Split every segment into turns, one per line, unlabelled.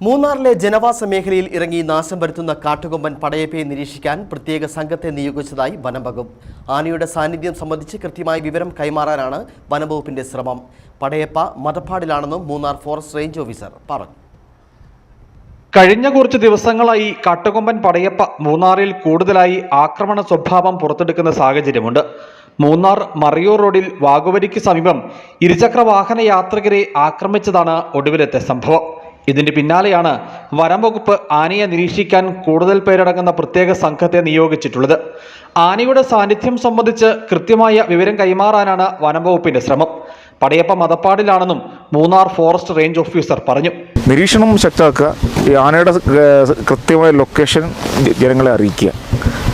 മൂന്നാറിലെ ജനവാസ മേഖലയിൽ ഇറങ്ങി നാശം വരുത്തുന്ന കാട്ടുകൊമ്പൻ പടയപ്പയെ നിരീക്ഷിക്കാൻ പ്രത്യേക സംഘത്തെ നിയോഗിച്ചതായി വനം വകുപ്പ് ആനയുടെ സാന്നിധ്യം സംബന്ധിച്ച് കൃത്യമായ വിവരം കൈമാറാനാണ് വനംവകുപ്പിന്റെ ശ്രമം. പടയപ്പ മതപ്പാടിലാണെന്നും മൂന്നാർ ഫോറസ്റ്റ് റേഞ്ച് ഓഫീസർ പറഞ്ഞു.
കഴിഞ്ഞ കുറച്ച് ദിവസങ്ങളായി കാട്ടുകൊമ്പൻ പടയപ്പ മൂന്നാറിൽ കൂടുതലായി ആക്രമണ സ്വഭാവം പുറത്തെടുക്കുന്ന സാഹചര്യമുണ്ട്. മൂന്നാർ മറിയൂർ റോഡിൽ വാഗുവരിക്ക് സമീപം ഇരുചക്ര വാഹന യാത്രികരെ ആക്രമിച്ചതാണ് ഒടുവിലത്തെ സംഭവം. ഇതിന്റെ പിന്നാലെയാണ് വനം വകുപ്പ് ആനയെ നിരീക്ഷിക്കാൻ കൂടുതൽ പേരടങ്ങുന്ന പ്രത്യേക സംഘത്തെ നിയോഗിച്ചിട്ടുള്ളത്. ആനയുടെ സാന്നിധ്യം സംബന്ധിച്ച് കൃത്യമായ വിവരം കൈമാറാനാണ് വനംവകുപ്പിന്റെ ശ്രമം. പടയപ്പ മതപ്പാടിലാണെന്നും മൂന്നാർ ഫോറസ്റ്റ് റേഞ്ച് ഓഫീസർ പറഞ്ഞു.
നിരീക്ഷണം ശക്തമാക്കുക. ആനയുടെ കൃത്യമായ ലൊക്കേഷൻ ജനങ്ങളെ അറിയിക്കുക.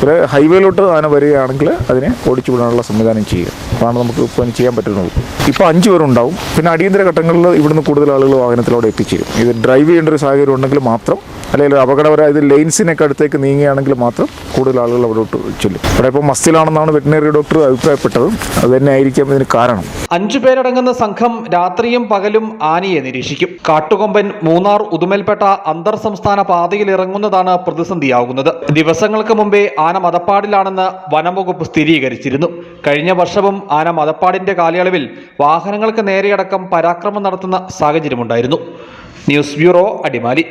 ഒരു ഹൈവേയിലോട്ട് ആന വരികയാണെങ്കിൽ അതിനെ ഓടിച്ചു വിടാനുള്ള സംവിധാനം ചെയ്യുക. അതാണ് നമുക്ക് ഇപ്പം ചെയ്യാൻ പറ്റുന്നത്. ഇപ്പോൾ അഞ്ച് പേരുണ്ടാവും. പിന്നെ അടിയന്തര ഘട്ടങ്ങളിൽ ഇവിടുന്ന് കൂടുതൽ ആളുകൾ വാഹനത്തിലൂടെ എത്തിച്ചേരും. ഇത് ഡ്രൈവ് ചെയ്യേണ്ട ഒരു സാഹചര്യം ഉണ്ടെങ്കിൽ മാത്രം അല്ലെങ്കിൽ അപകടപരമായ ഇത് ലെയിൻസിനൊക്കെ അടുത്തേക്ക് നീങ്ങുകയാണെങ്കിൽ മാത്രം കൂടുതൽ ആളുകൾ അവിടോട്ട് ചൊല്ലും. ഇവിടെ ഇപ്പോൾ മസ്തിലാണെന്നാണ് വെറ്റിനറി ഡോക്ടർ അഭിപ്രായപ്പെട്ടത്. അത് തന്നെ ആയിരിക്കാം ഇതിന് കാരണം.
അഞ്ചു പേരടങ്ങുന്ന സംഘം രാത്രിയും പകലും ആനയെ നിരീക്ഷിക്കും. കാട്ടുകൊമ്പൻ മൂന്നാർ ഉദുമൽപേട്ട അന്തർ സംസ്ഥാന പാതയിൽ ഇറങ്ങുന്നതാണ് പ്രതിസന്ധിയാകുന്നത്. ദിവസങ്ങൾക്ക് മുമ്പേ ആന മതപ്പാടിലാണെന്ന് വനംവകുപ്പ് സ്ഥിരീകരിച്ചിരുന്നു. കഴിഞ്ഞ വർഷവും ആന മതപ്പാടിന്റെ കാലയളവിൽ വാഹനങ്ങൾക്ക് നേരെയടക്കം പരാക്രമം നടത്തുന്ന സാഹചര്യമുണ്ടായിരുന്നു. News bureau Adimali.